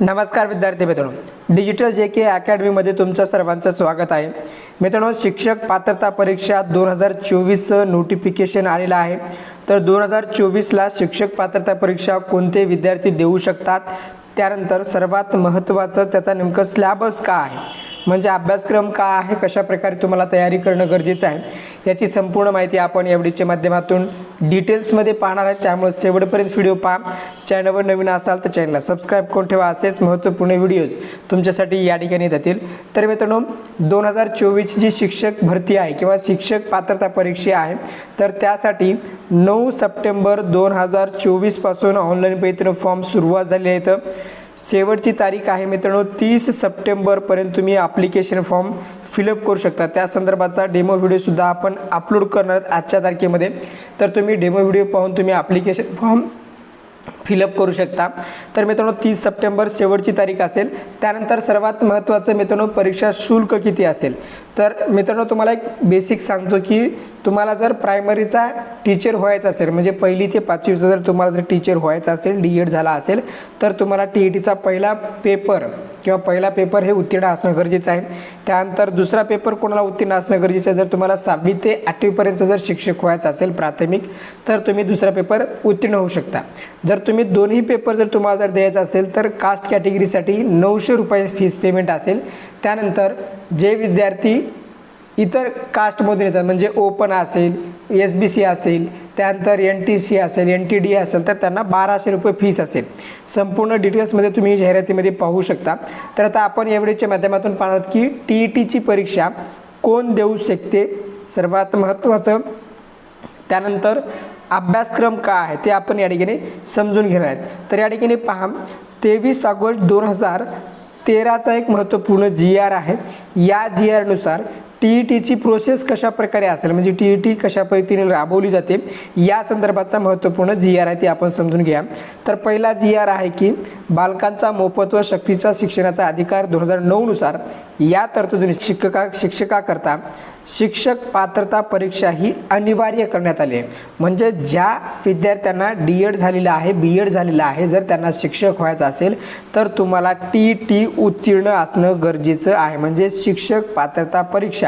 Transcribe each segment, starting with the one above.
नमस्कार विद्यार्थी मित्रांनो. डिजिटल जे के अकॅडमीमध्ये तुमचं सर्वांचं स्वागत आहे. मित्रांनो शिक्षक पात्रता परीक्षा दोन हजार चोवीसचं नोटिफिकेशन आलेलं आहे. तर दोन हजार चोवीसला शिक्षक पात्रता परीक्षा कोणते विद्यार्थी देऊ शकतात? त्यानंतर सर्वात महत्त्वाचं त्याचा नेमकं स्लॅबस का आहे? म्हणजे अभ्यासक्रम का आहे कशा प्रकारे तुम्हाला तयारी करणं गरजेचं आहे याची संपूर्ण माहिती आपण एवढीच्या माध्यमातून डिटेल्समध्ये पाहणार आहे. त्यामुळे शेवटपर्यंत व्हिडिओ पहा. चॅनलवर नवीन असाल तर चॅनलला सबस्क्राईब करून ठेवा. असेच महत्त्वपूर्ण व्हिडिओज तुमच्यासाठी या ठिकाणी जातील. तर मित्रांनो दोन हजार चोवीसची जी शिक्षक भरती आहे किंवा शिक्षक पात्रता परीक्षा आहे. तर त्यासाठी नऊ सप्टेंबर दोन हजार चोवीसपासून ऑनलाईन पद्धतीनं फॉर्म सुरुवात झाले आहेत शेवटची तारीख आहे मित्रांनो तीस सप्टेंबरपर्यंत तुम्ही ॲप्लिकेशन फॉर्म फिलअप करू शकता. त्या संदर्भाचा डेमो व्हिडिओसुद्धा आपण अपलोड करणार आहोत आजच्या तारखेमध्ये. तर तुम्ही डेमो व्हिडिओ पाहून तुम्ही ॲप्लिकेशन फॉर्म फिलअप करू शकता. तर मित्रांनो तीस सप्टेंबर शेवटची तारीख असेल. त्यानंतर सर्वात महत्त्वाचं मित्रांनो परीक्षा शुल्क किती असेल? तर मित्रांनो तुम्हाला एक बेसिक सांगतो की तुम्हाला जर प्रायमरीचा टीचर व्हायचा असेल म्हणजे पहिली ते पाचवीचा जर तुम्हाला जर टीचर व्हायचं असेल डी एड झाला असेल तर तुम्हाला टी ई टीचा पहिला पेपर किंवा पहिला पेपर हे उत्तीर्ण असणं गरजेचं आहे. त्यानंतर दुसरा पेपर कोणाला उत्तीर्ण असणं गरजेचं आहे? जर तुम्हाला सहावी ते आठवीपर्यंत जर शिक्षक व्हायचं असेल प्राथमिक तर तुम्ही दुसरा पेपर उत्तीर्ण होऊ शकता. जर तुम्ही दोन्ही पेपर जर तुम्हाला जर द्यायचा असेल तर कास्ट कॅटेगरीसाठी नऊशे रुपये फीस पेमेंट असेल. त्यानंतर जे विद्यार्थी इतर कास्टमधून येतात म्हणजे ओपन असेल एस बी सी असेल त्यानंतर एन टी सी असेल एन टी डी असेल तर त्यांना बाराशे रुपये फीस असेल. संपूर्ण डिटेल्समध्ये तुम्ही जाहिरातीमध्ये पाहू शकता. तर आता आपण एवढीच्या माध्यमातून पाहणार की टी ई टीची परीक्षा कोण देऊ शकते? सर्वात महत्त्वाचं. त्यानंतर अभ्यासक्रम का आहे? ते आपण या ठिकाणी समजून घेणार आहेत. तर या ठिकाणी पहा तेवीस ऑगस्ट दोन हजार तेराचा एक महत्त्वपूर्ण जी आर आहे. या जी आरनुसार टी ई टीची प्रोसेस कशा प्रकारे असेल म्हणजे टी ई टी कशा पद्धतीने राबवली जाते या संदर्भाचा महत्त्वपूर्ण जी आर आहे ते आपण समजून घ्या. तर पहिला जी आर आहे की बालकांचा मोफत व शक्तीचा शिक्षणाचा अधिकार दोन हजार नऊनुसार या तरतुदीने शिक्षका शिक्षकाकरता शिक्षक पात्रता परीक्षा ही अनिवार्य करण्यात आली आहे. म्हणजे ज्या विद्यार्थ्यांना डी एड झालेलं आहे बी एड झालेलं आहे जर त्यांना शिक्षक व्हायचं असेल तर तुम्हाला टी टी उत्तीर्ण असणं गरजेचं आहे. म्हणजे शिक्षक पात्रता परीक्षा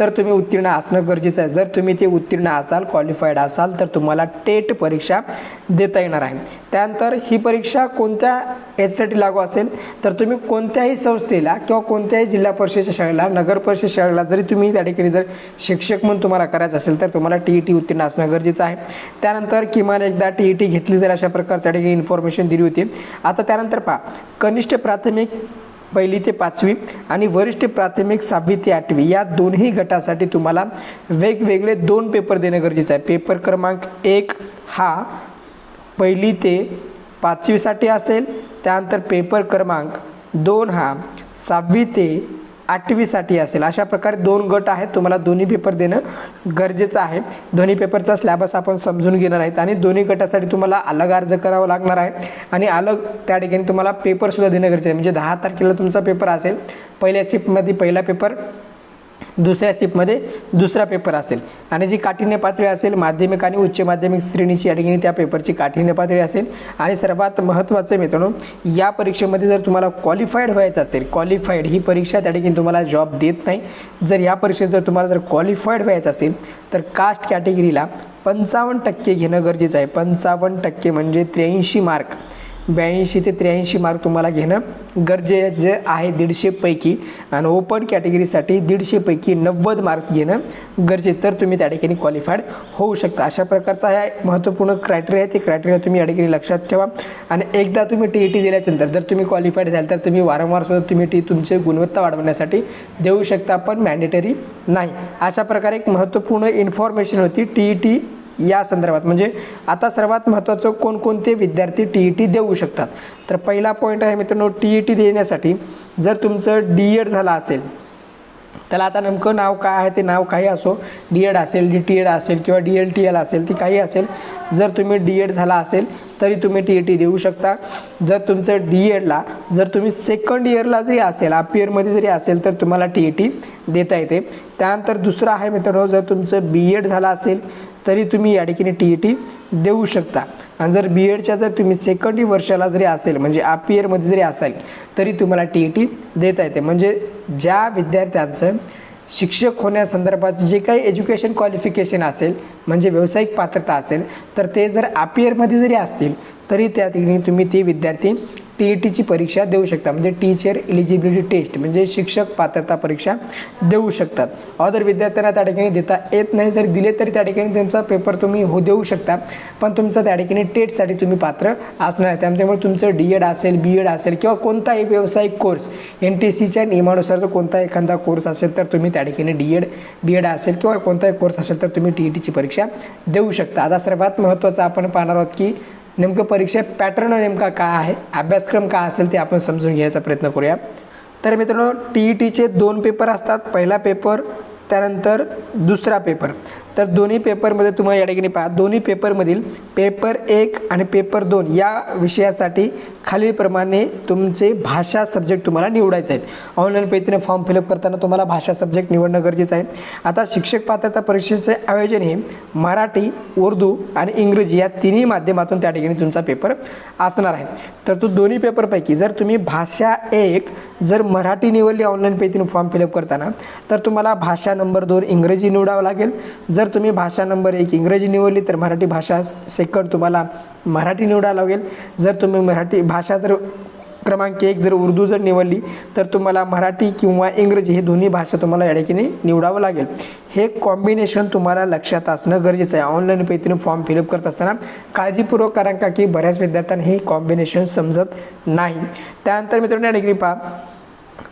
तर तुम्ही उत्तीर्ण असणं गरजेचं आहे. जर तुम्ही ते उत्तीर्ण असाल क्वालिफाईड असाल तर तुम्हाला टेट परीक्षा देता येणार आहे. त्यानंतर ही परीक्षा कोणत्या याच्यासाठी लागू असेल? तर तुम्ही कोणत्याही संस्थेला किंवा कोणत्याही जिल्हा परिषदेच्या शाळेला नगर परिषद शाळेला जरी तुम्ही त्या ठिकाणी जर शिक्षक म्हणून तुम्हाला करायचं असेल तर तुम्हाला टी ई टी उत्तीर्ण असणं गरजेचं आहे. त्यानंतर किमान एकदा टी ई टी घेतली जर अशा प्रकारच्या ठिकाणी इन्फॉर्मेशन दिली होती. आता त्यानंतर पहा. कनिष्ठ प्राथमिक पहिली ते पाचवी आणि वरिष्ठ प्राथमिक सहावी ते आठवी. या दोन्ही गटासाठी तुम्हाला वेगवेगळे दोन पेपर देणं गरजेचं आहे. पेपर क्रमांक एक हा पहिली ते पाचवीसाठी असेल. त्यानंतर पेपर क्रमांक दोन हा सहावी ते आठवीसाठी असेल. अशा प्रकारे दोन गट आहेत. तुम्हाला दोन्ही पेपर देणं गरजेचं आहे. दोन्ही पेपरचा स्लॅबस आपण समजून घेणार आहेत आणि दोन्ही गटासाठी तुम्हाला अलग अर्ज करावा लागणार आहे. आणि अलग त्या ठिकाणी तुम्हाला पेपरसुद्धा देणं गरजेचं आहे. म्हणजे दहा तारखेला तुमचा पेपर असेल. पहिल्या शिफ्टमध्ये पहिला पेपर दुसऱ्या शिफ्टमध्ये दुसरा पेपर असेल. आणि जी काठीण्य पातळी असेल माध्यमिक आणि उच्च माध्यमिक श्रेणीची या ठिकाणी त्या पेपरची काठीण्य पातळी असेल. आणि सर्वात महत्त्वाचं मित्रांनो या परीक्षेमध्ये जर तुम्हाला क्वालिफाईड व्हायचं असेल क्वालिफाईड ही परीक्षा त्या ठिकाणी तुम्हाला जॉब देत नाही. जर या परीक्षेत जर तुम्हाला जर क्वालिफाईड व्हायचं असेल तर कास्ट कॅटेगरीला पंचावन्न टक्के घेणं गरजेचं आहे. पंचावन्न टक्के म्हणजे त्र्याऐंशी मार्क ब्याऐंशी ते त्र्याऐंशी मार्क तुम्हाला घेणं गरजेचं आहे दीडशेपैकी आणि ओपन कॅटेगरीसाठी दीडशेपैकी नव्वद मार्क्स घेणं गरजेचं. तर तुम्ही त्या ठिकाणी क्वालिफाईड होऊ शकता. अशा प्रकारचा हा महत्त्वपूर्ण क्रायटेरिया आहे ते क्रायटेरिया तुम्ही या ठिकाणी लक्षात ठेवा. आणि एकदा तुम्ही टी ई टी दिल्याच्यानंतर जर तुम्ही क्वालिफाईड झाल तर तुम्ही वारंवार सुद्धा तुम्ही टी तुमची गुणवत्ता वाढवण्यासाठी देऊ शकता. पण मॅन्डेटरी नाही. अशा प्रकारे एक महत्त्वपूर्ण इन्फॉर्मेशन होती. टी ई टी या संदर्भात. म्हणजे आता सर्वात महत्त्वाचं कोणकोणते विद्यार्थी टी ई टी देऊ शकतात? तर पहिला पॉईंट आहे मित्रांनो टी ई टी देण्यासाठी जर तुमचं डी एड झालं असेल त्याला आता नेमकं नाव काय आहे ते नाव काही असो डी एड असेल डी टी एड असेल किंवा डी एल टी एल असेल ती काही असेल जर तुम्ही डी एड झाला असेल तरी तुम्ही टी ई टी देऊ शकता. जर तुमचं डी एडला जर तुम्ही सेकंड इयरला जरी असेल आप इयरमध्ये जरी असेल तर तुम्हाला टी ई टी देता येते. त्यानंतर दुसरं आहे मित्रांनो जर तुमचं बी एड झालं असेल तरी तुम्ही या ठिकाणी टी ई टी देऊ शकता. आणि जर बी एडच्या जर तुम्ही सेकंड वर्षाला जरी असेल म्हणजे आप इयरमध्ये जरी असाल तरी तुम्हाला टी ई टी देता येते. म्हणजे ज्या विद्यार्थ्यांचं शिक्षक होण्यासंदर्भात जे काही एज्युकेशन क्वालिफिकेशन असेल म्हणजे व्यावसायिक पात्रता असेल तर ते जर आप इयरमध्ये जरी असतील तरी त्या ठिकाणी तुम्ही ते विद्यार्थी टी ई टीची परीक्षा देऊ शकता. म्हणजे टीचर इलिजिबिलिटी टेस्ट म्हणजे शिक्षक पात्रता परीक्षा देऊ शकतात. अदर विद्यार्थ्यांना त्या ठिकाणी देता येत नाही. जर दिले तरी त्या ठिकाणी त्यांचा पेपर तुम्ही हो देऊ शकता. पण तुमचं त्या ठिकाणी टेटसाठी तुम्ही पात्र असणार आहे. त्यामुळे तुमचं डी एड असेल बी एड असेल किंवा कोणताही व्यावसायिक कोर्स एन टी सीच्या नियमानुसार जर कोणता एखादा कोर्स असेल तर तुम्ही त्या ठिकाणी डी एड बी एड असेल किंवा कोणताही कोर्स असेल तर तुम्ही टी ई टीची परीक्षा देऊ शकता. आता सर्वात महत्त्वाचं आपण पाहणार आहोत की नेमकं परीक्षा पॅटर्न नेमका काय आहे? अभ्यासक्रम काय असेल ते आपण समजून घ्यायचा प्रयत्न करूया. तर मित्रांनो टी ई टीचे दोन पेपर असतात. पहिला पेपर त्यानंतर दुसरा पेपर तर दोन्ही पेपरमध्ये तुम्हाला या ठिकाणी पहा. दोन्ही पेपरमधील पेपर एक आणि पेपर दोन या विषयासाठी खालीलप्रमाणे तुमचे भाषा सब्जेक्ट तुम्हाला निवडायचे आहेत. ऑनलाईन पद्धतीने फॉर्म फिलअप करताना तुम्हाला भाषा सब्जेक्ट निवडणं गरजेचं आहे. आता शिक्षक पात्रता परीक्षेचे आयोजन हे मराठी उर्दू आणि इंग्रजी या तिन्ही माध्यमातून त्या ठिकाणी तुमचा पेपर असणार आहे. तर तो दोन्ही पेपरपैकी जर तुम्ही भाषा एक जर मराठी निवडली ऑनलाईन पद्धतीने फॉर्म फिलअप करताना तर तुम्हाला भाषा नंबर दोन इंग्रजी निवडावं लागेल. जर जर तुम्ही भाषा नंबर एक इंग्रजी निवडली तर मराठी भाषा सेकंड तुम्हाला मराठी निवडावं लागेल. जर तुम्ही मराठी भाषा जर क्रमांक एक जर उर्दू जर निवडली तर तुम्हाला मराठी किंवा इंग्रजी हे दोन्ही भाषा तुम्हाला या ठिकाणी निवडावं लागेल. हे कॉम्बिनेशन तुम्हाला लक्षात असणं गरजेचं आहे. ऑनलाईन पद्धतीने फॉर्म फिलअप करत असताना काळजीपूर्वक कारण का की बऱ्याच विद्यार्थ्यांना हे कॉम्बिनेशन समजत नाही. त्यानंतर मित्रांनो या ठिकाणी पहा.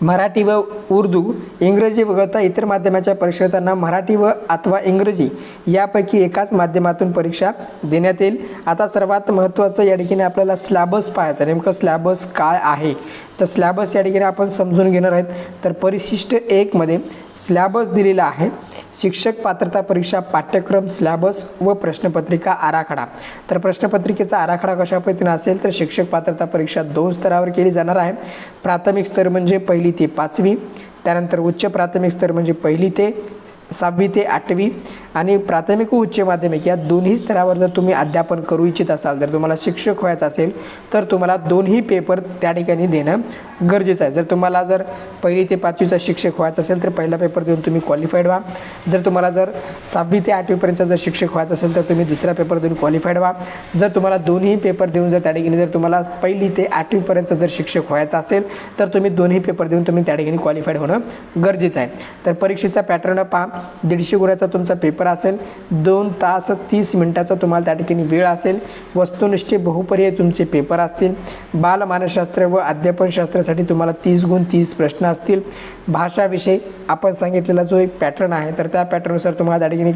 मराठी व उर्दू इंग्रजी वगळता इतर माध्यमाच्या परीक्षेतांना मराठी व अथवा इंग्रजी यापैकी एकाच माध्यमातून परीक्षा देण्यात येईल. आता सर्वात महत्त्वाचं या ठिकाणी आपल्याला स्लॅबस पाहायचं नेमकं स्लॅबस काय आहे? तर स्लॅबस या ठिकाणी आपण समजून घेणार आहेत. तर परिशिष्ट एकमध्ये स्लॅबस दिलेला आहे. शिक्षक पात्रता परीक्षा पाठ्यक्रम स्लॅबस व प्रश्नपत्रिका आराखडा. तर प्रश्नपत्रिकेचा आराखडा कशा पद्धतीने असेल? तर शिक्षक पात्रता परीक्षा दोन स्तरावर केली जाणार आहे. प्राथमिक स्तर म्हणजे पहिली ते पाचवी. त्यानंतर उच्च प्राथमिक स्तर म्हणजे पहिली ते सहावी ते आठवी आणि प्राथमिक व उच्च माध्यमिक या दोन्ही स्तरावर जर तुम्ही अध्यापन करू इच्छित असाल जर तुम्हाला शिक्षक व्हायचं असेल तर तुम्हाला दोन्ही पेपर त्या ठिकाणी देणं गरजेचं आहे. जर तुम्हाला जर पहिली ते पाचवीचा शिक्षक व्हायचं असेल तर पहिला पेपर देऊन तुम्ही क्वालिफाईड व्हा. जर तुम्हाला जर सहावी ते आठवीपर्यंत जर शिक्षक व्हायचं असेल तर तुम्ही दुसरा पेपर देऊन क्वालिफाईड व्हा. जर तुम्हाला दोन्ही पेपर देऊन जर त्या ठिकाणी जर तुम्हाला पहिली ते आठवीपर्यंत जर शिक्षक व्हायचं असेल तर तुम्ही दोन्ही पेपर देऊन तुम्ही त्या ठिकाणी क्वालिफाईड होणं गरजेचं आहे. तर परीक्षेचा पॅटर्न पहा. दीडशे गुराचा तुमचा पेपर असेल दोन तास तीस मिनटाचा तुम्हाला त्या ठिकाणी वेळ असेल वस्तुनिष्ठ बहुपर्याय तुमचे पेपर असतील बालमानसशास्त्र व अध्यापनशास्त्रासाठी तुम्हाला तीस गुण तीस प्रश्न असतील. भाषाविषयी आपण सांगितलेला जो एक पॅटर्न आहे तर त्या पॅटर्ननुसार तुम्हाला त्या ठिकाणी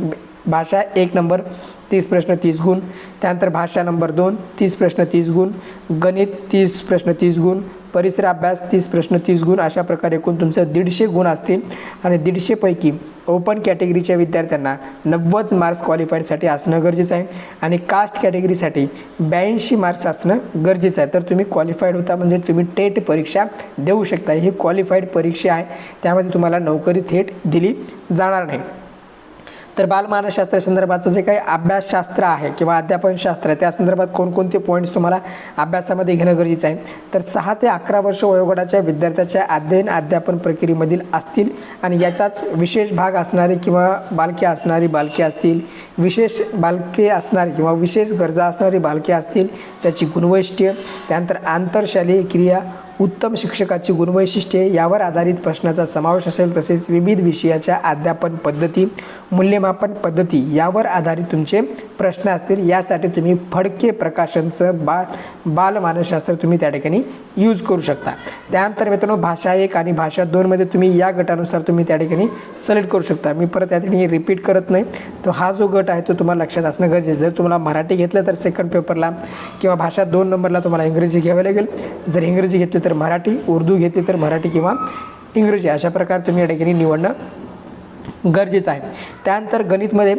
भाषा एक नंबर तीस प्रश्न तीस गुण त्यानंतर भाषा नंबर दोन तीस प्रश्न तीस गुण गणित तीस प्रश्न तीस गुण परिसर अभ्यास तीस प्रश्न तीस गुण अशा प्रकारे एकूण तुमचं दीडशे गुण असतील आणि दीडशेपैकी ओपन कॅटेगरीच्या विद्यार्थ्यांना नव्वद मार्क्स क्वालिफाईडसाठी असणं गरजेचं आहे. आणि कास्ट कॅटेगरीसाठी ब्याऐंशी मार्क्स असणं गरजेचं आहे. तर तुम्ही क्वालिफाईड होता म्हणजे तुम्ही टेट परीक्षा देऊ शकता. ही क्वालिफाईड परीक्षा आहे. त्यामध्ये तुम्हाला नोकरी थेट दिली जाणार नाही. तर बालमानसशास्त्र संदर्भाचं जे काही अभ्यासशास्त्र आहे किंवा अध्यापनशास्त्र आहे त्या संदर्भात कोणकोणते पॉईंट्स तुम्हाला अभ्यासामध्ये घेणं गरजेचं आहे? तर सहा ते अकरा वर्ष वयोगटाच्या विद्यार्थ्याच्या अध्ययन अध्यापन प्रक्रियेमधील असतील आणि याचाच विशेष भाग असणारे किंवा बालके असणारी बालके असतील विशेष बालके असणारी किंवा विशेष गरजा असणारी बालके असतील त्याची गुणवैशिष्ट्य त्यानंतर आंतरशालेय क्रिया उत्तम शिक्षकाची गुणवैशिष्ट्ये यावर आधारित प्रश्नाचा समावेश असेल तसेच विविध विषयाच्या अध्यापन पद्धती मूल्यमापन पद्धती यावर आधारित तुमचे प्रश्न असतील. यासाठी तुम्ही फडके प्रकाशनचं बा बालमानसशास्त्र तुम्ही त्या ठिकाणी यूज करू शकता. त्यानंतर मित्रांनो भाषा एक आणि भाषा दोनमध्ये तुम्ही या गटानुसार तुम्ही त्या ठिकाणी सिलेक्ट करू शकता. मी परत त्या ठिकाणी रिपीट करत नाही. तो हा जो गट आहे तो तुम्हाला लक्षात असणं गरजेचं जर तुम्हाला मराठी घेतलं तर सेकंड पेपरला किंवा भाषा दोन नंबरला तुम्हाला इंग्रजी घ्यावी लागेल. जर इंग्रजी घेतली तर तर मराठी उर्दू घेतली तर मराठी किंवा इंग्रजी अशा प्रकारे तुम्ही या ठिकाणी निवडणं गरजेचं आहे. त्यानंतर गणितमध्ये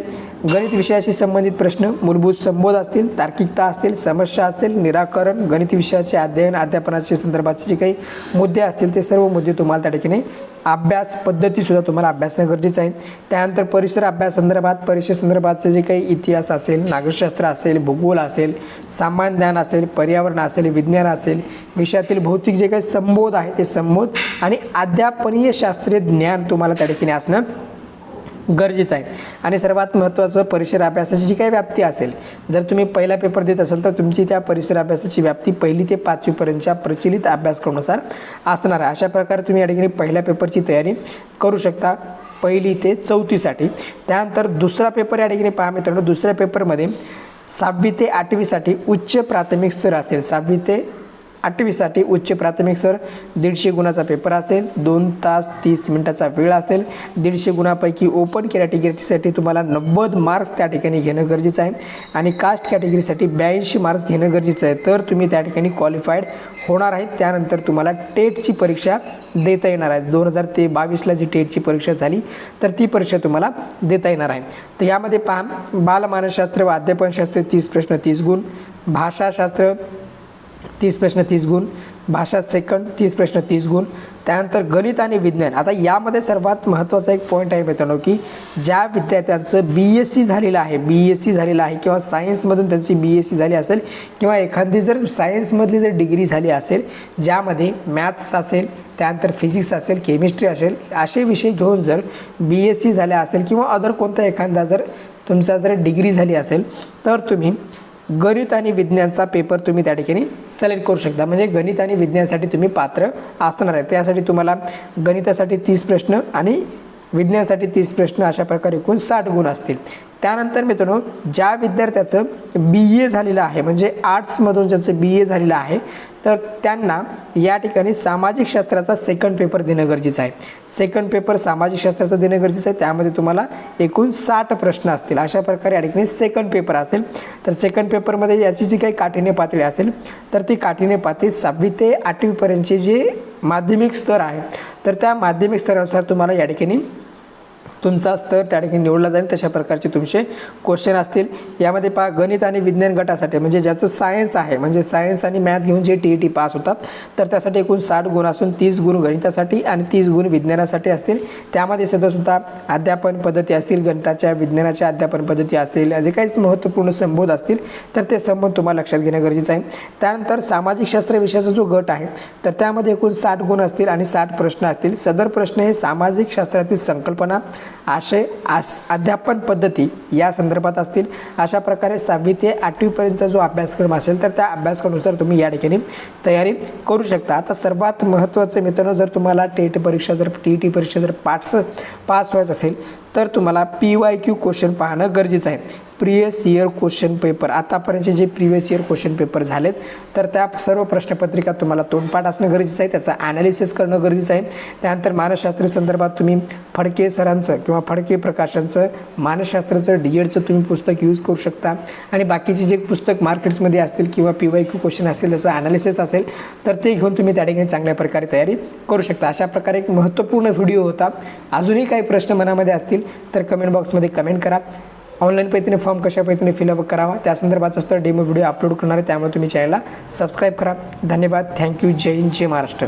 गणित विषयाशी संबंधित प्रश्न मूलभूत संबोध असतील तार्किकता असतील समस्या असेल निराकरण गणित विषयाचे अध्ययन अध्यापनाचे संदर्भाचे जे काही मुद्दे असतील ते सर्व मुद्दे तुम्हाला त्या ठिकाणी अभ्यास पद्धतीसुद्धा तुम्हाला अभ्यासणं गरजेचं आहे. त्यानंतर परिसर अभ्यास संदर्भात परिसर संदर्भातचं जे काही इतिहास असेल नागरिकशास्त्र असेल भूगोल असेल सामान्य ज्ञान असेल पर्यावरण असेल विज्ञान असेल विषयातील भौतिक जे काही संबोध आहे ते संबोध आणि अध्यापनीय शास्त्रीय ज्ञान तुम्हाला त्या ठिकाणी असणं गरजेचं आहे. आणि सर्वात महत्त्वाचं परिसर अभ्यासाची जी काही व्याप्ती असेल जर तुम्ही पहिला पेपर देत असाल तर तुमची त्या परिसर अभ्यासाची व्याप्ती पहिली ते पाचवीपर्यंतच्या प्रचलित अभ्यासक्रमानुसार असणार आहे. अशा प्रकारे तुम्ही या ठिकाणी पहिल्या पेपरची तयारी करू शकता पहिली ते चौथीसाठी त्यानंतर दुसरा पेपर या ठिकाणी पहा मित्रांनो दुसऱ्या पेपरमध्ये सहावी ते आठवीसाठी उच्च प्राथमिक स्तर असेल. सहावी ते आठवीसाठी उच्च प्राथमिक सर दीडशे गुणाचा पेपर असेल दोन तास तीस मिनिटाचा वेळ असेल. दीडशे गुणापैकी ओपन कॅटेगरीसाठी तुम्हाला नव्वद मार्क्स त्या ठिकाणी घेणं गरजेचं आहे. आणि कास्ट कॅटेगरीसाठी ब्याऐंशी मार्क्स घेणं गरजेचं आहे. तर तुम्ही त्या ठिकाणी क्वालिफाईड होणार आहेत त्यानंतर तुम्हाला टेटची परीक्षा देता येणार आहे. दोन हजार ते बावीसला जी टेटची परीक्षा झाली तर ती परीक्षा तुम्हाला देता येणार आहे. तर यामध्ये पहा बालमानसशास्त्र व अध्यापनशास्त्र तीस प्रश्न तीस गुण भाषाशास्त्र तीस प्रश्न तीस गुण. भाषा सेकंड तीस प्रश्न तीस गुण. त्यानंतर गणित आणि विज्ञान. आता यामध्ये सर्वात महत्त्वाचा एक पॉईंट आहे मित्रांनो की ज्या विद्यार्थ्यांचं बी एस सी झालेलं आहे बी एस सी झालेलं आहे किंवा सायन्समधून त्यांची बी एस सी झाली असेल किंवा एखादी जर सायन्समधली जर डिग्री झाली असेल ज्यामध्ये मॅथ्स असेल त्यानंतर फिजिक्स असेल केमिस्ट्री असेल असे विषय घेऊन जर बी एस सी झाल्या असेल किंवा अदर कोणता एखादा जर तुमचा जर डिग्री झाली असेल तर तुम्ही गणित आणि विज्ञानचा पेपर तुम्ही त्या ठिकाणी सिलेक्ट करू शकता. म्हणजे गणित आणि विज्ञानासाठी तुम्ही पात्र असणार आहे. त्यासाठी तुम्हाला गणितासाठी तीस प्रश्न आणि विज्ञानासाठी तीस प्रश्न अशा प्रकारे एकूण साठ गुण असतील. त्यानंतर मित्रांनो ज्या विद्यार्थ्याचं बी ए झालेलं आहे म्हणजे आर्ट्समधून ज्यांचं बी ए झालेलं आहे तर त्यांना या ठिकाणी सामाजिक शास्त्राचा सेकंड पेपर देणं गरजेचं आहे. सेकंड पेपर सामाजिक शास्त्राचं देणं गरजेचं आहे. त्यामध्ये तुम्हाला एकूण साठ प्रश्न असतील. अशा प्रकारे या ठिकाणी सेकंड पेपर असेल. तर सेकंड पेपरमध्ये याची जी काही काठिण्य पातळी असेल तर ती काठिण्य पातळी सहावी ते आठवीपर्यंतचे जे माध्यमिक स्तर आहे तर त्या माध्यमिक स्तरानुसार तुम्हाला या ठिकाणी तुमचा स्तर त्या ठिकाणी निवडला जाईल तशा प्रकारचे तुमचे क्वेश्चन असतील. यामध्ये पहा गणित आणि विज्ञान गटासाठी म्हणजे ज्याचं सायन्स आहे म्हणजे सायन्स आणि मॅथ घेऊन जे टी ई टी पास होतात तर त्यासाठी एकूण साठ गुण असून तीस गुण गणितासाठी आणि तीस गुण विज्ञानासाठी असतील. त्यामध्ये सुद्धा अध्यापन पद्धती असतील गणिताच्या विज्ञानाच्या अध्यापन पद्धती असेल जे काहीच महत्त्वपूर्ण संबोध असतील तर ते संबोध तुम्हाला लक्षात घेणं गरजेचं आहे. त्यानंतर सामाजिक शास्त्र विषयाचा जो गट आहे तर त्यामध्ये एकूण साठ गुण असतील आणि साठ प्रश्न असतील. सदर प्रश्न हे सामाजिक शास्त्रातील संकल्पना आशय आस अध्यापन पद्धती या संदर्भात असतील. अशा प्रकारे सहावी ते आठवीपर्यंतचा जो अभ्यासक्रम असेल तर त्या अभ्यासक्रमानुसार तुम्ही या ठिकाणी तयारी करू शकता. आता सर्वात महत्त्वाचं मित्रांनो जर तुम्हाला टेट परीक्षा जर टी ई टी परीक्षा जर पास पास व्हायचं असेल तर तुम्हाला पी वाय क्यू क्वेश्चन पाहणं गरजेचं आहे. प्रिवियस इयर क्वेश्चन पेपर आतापर्यंतचे जे प्रिवियस इयर क्वेश्चन पेपर झालेत तर त्या सर्व प्रश्नपत्रिका तुम्हाला तोंडपाठ असणं गरजेचं आहे त्याचं ॲनालिसिस करणं गरजेचं आहे. त्यानंतर मानसशास्त्र संदर्भात तुम्ही फडके सरांचं किंवा फडके प्रकाशांचं मानसशास्त्राचं डी एडचं तुम्ही पुस्तक यूज करू शकता. आणि बाकीचे जे पुस्तक मार्केट्समध्ये असतील किंवा पी वाय क्यू क्वेश्चन असेल त्याचं ॲनालिसिस असेल तर ते घेऊन तुम्ही त्या ठिकाणी चांगल्या प्रकारे तयारी करू शकता. अशा प्रकारे एक महत्त्वपूर्ण व्हिडिओ होता. अजूनही काही प्रश्न मनामध्ये असतील तर कमेंट बॉक्समध्ये कमेंट करा. ऑनलाईन पद्धतीने फॉर्म कशा पद्धतीने फिलअप करावा त्या संदर्भाचा सुद्धा डेमो व्हिडिओ अपलोड करणार आहे त्यामुळे तुम्ही चॅनलला सबस्क्राईब करा. धन्यवाद. थँक्यू जय हिंद जय महाराष्ट्र.